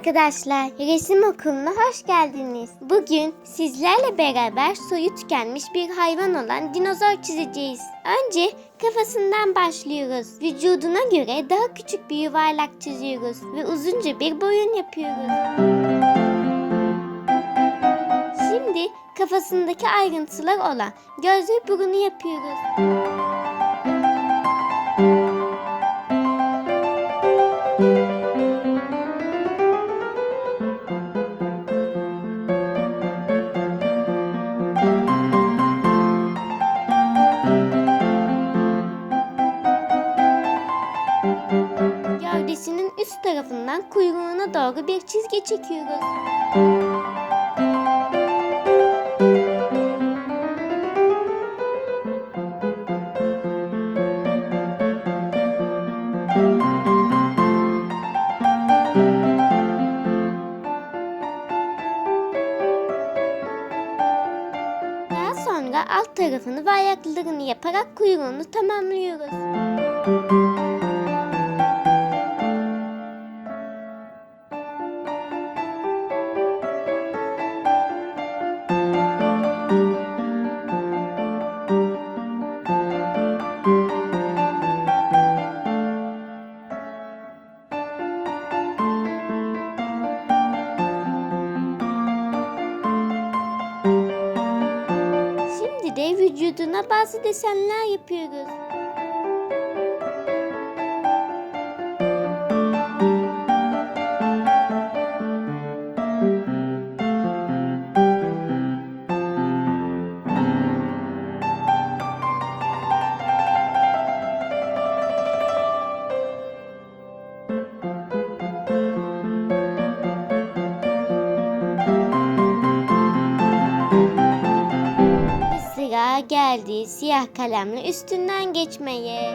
arkadaşlar, resim okuluna hoş geldiniz. Bugün sizlerle beraber soyu tükenmiş bir hayvan olan dinozor çizeceğiz. Önce kafasından başlıyoruz. Vücuduna göre daha küçük bir yuvarlak çiziyoruz ve uzunca bir boyun yapıyoruz. Şimdi kafasındaki ayrıntılar olan göz ve burunu yapıyoruz. Doğru bir çizgi çekiyoruz. Daha sonra alt tarafını ve ayaklarını yaparak kuyruğunu tamamlıyoruz. De vücuduna bazı desenler yapıyoruz. Geldi siyah kalemle üstünden geçmeye.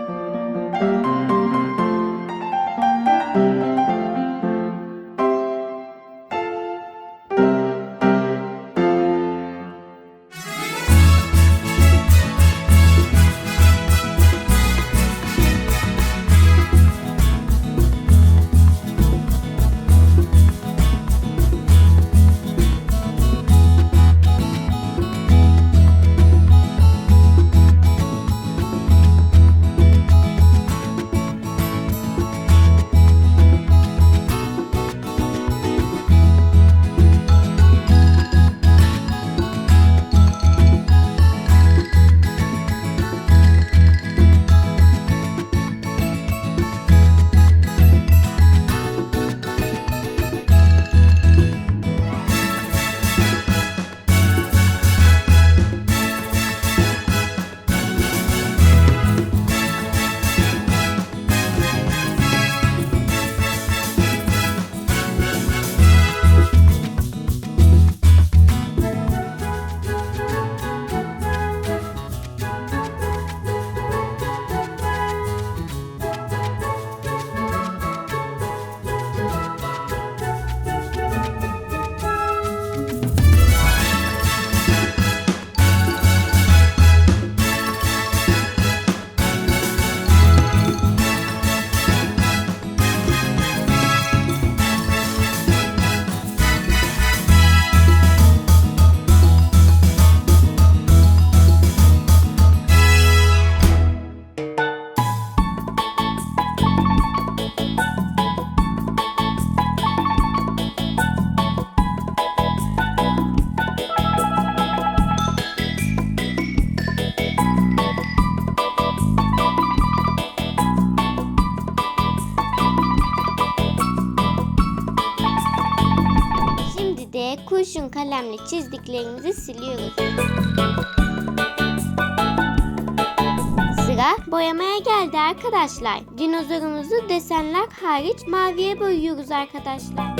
Kurşun kalemle çizdiklerimizi siliyoruz. Sıra boyamaya geldi arkadaşlar. Dinozorumuzu desenler hariç maviye boyuyoruz arkadaşlar.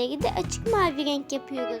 Desenleri de açık mavi renk yapıyoruz.